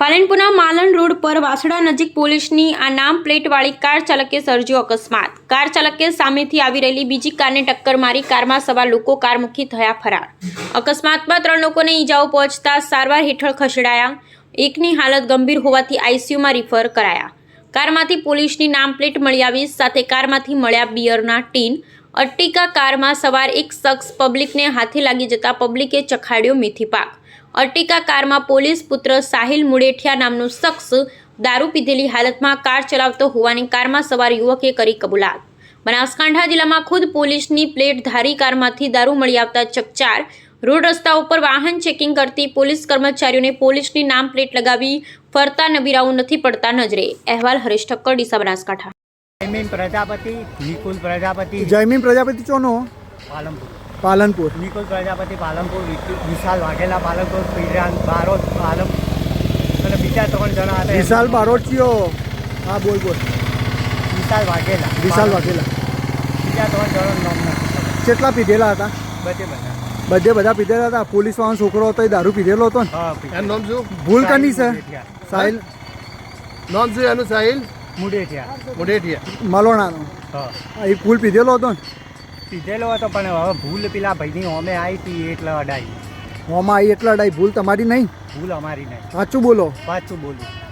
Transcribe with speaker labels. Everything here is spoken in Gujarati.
Speaker 1: પાલનપુરના માલણ રોડ પર વાસડા નજીક પોલીસની આ નામ પ્લેટવાળી કાર ચાલકે સર્જ્યો અકસ્માત. કાર ચાલકે સામેથી આવી રહેલી બીજી કારને ટક્કર મારી કારમાં સવાર લોકો કાર મૂકી થયા ફરાર. અકસ્માતમાં ત્રણ લોકોને ઈજાઓ પહોંચતા સારવાર હેઠળ ખસેડાયા. એકની હાલત ગંભીર હોવાથી આઈસીયુમાં રિફર કરાયા. કારમાંથી પોલીસની નામ પ્લેટ મળી આવી, સાથે કારમાંથી મળ્યા બિયરના ટીન. અટ્ટિકા કારમાં સવાર એક શખ્સ પબ્લિકને હાથે લાગી જતા પબ્લિકે ચખાડ્યો મેથી પાક. અર્ટિકા કારમાં પોલીસ પુત્ર સાહિલ મુડેઠિયા નામનો શખ્સ દારૂ પીધેલી હાલતમાં કાર ચલાવતો હોવાની કારમાં સવાર યુવકે કરી કબૂલાત. બનાસકાંઠા જિલ્લામાં ખુદ પોલીસની પ્લેટ ધારી કારમાંથી દારૂ મળી આવતા ચકચાર. રોડ રસ્તા ઉપર વાહન ચેકિંગ કરતી પોલીસ કર્મચારીઓને પોલીસની નામ પ્લેટ લગાવી ફરતા નબીરાઓ નથી પડતા નજરે. અહેવાલ હરીશ ઠક્કર ડીસા બનાસકાંઠા.
Speaker 2: જયમીન પ્રજાપતિ નિકુલ પ્રજાપતિ
Speaker 3: જયમીન પ્રજાપતિ ચોનો?
Speaker 2: પાલનપુર.
Speaker 3: પાલનપુર.
Speaker 2: નિકુલ પ્રજાપતિ પાલનપુર વિશાલ વાઘેલા પાલનપુર પીરાન બારોટ પાલન અને બીજા ત્રણ જણા હતા
Speaker 3: વિશાલ બારોટિયો હા બોલ બોલ.
Speaker 2: વિશાલ વાઘેલા.
Speaker 3: વિશાલ વાઘેલા.
Speaker 2: બીજા ત્રણ જણા નામ
Speaker 3: કેટલા પીધેલા હતા?
Speaker 2: બધે બધા.
Speaker 3: બધે બધા પીધેલા હતા? પોલીસ વાળો છોકરો હતો એ દારૂ પીધેલો હતો ને?
Speaker 2: હા પી-
Speaker 4: એનું નામ શું?
Speaker 3: ભૂલ કની છે. સાહિલ.
Speaker 4: નામ શું એનું સાહિલ?
Speaker 2: મુડેઠિયા.
Speaker 4: મોઢેઠિયા
Speaker 3: મલોણાનો.
Speaker 2: હા.
Speaker 3: એ ફૂલ પીધેલો હતો ને?
Speaker 2: પીધેલો હતો પણ હવે ભૂલ પેલા ભાઈની હોમે આવી હતી એટલે અડાઈ.
Speaker 3: હોમાં આવી એટલા અડાઈ. ભૂલ તમારી નહીં?
Speaker 2: ભૂલ અમારી નહીં.
Speaker 3: સાચું બોલો.
Speaker 2: સાચું બોલું.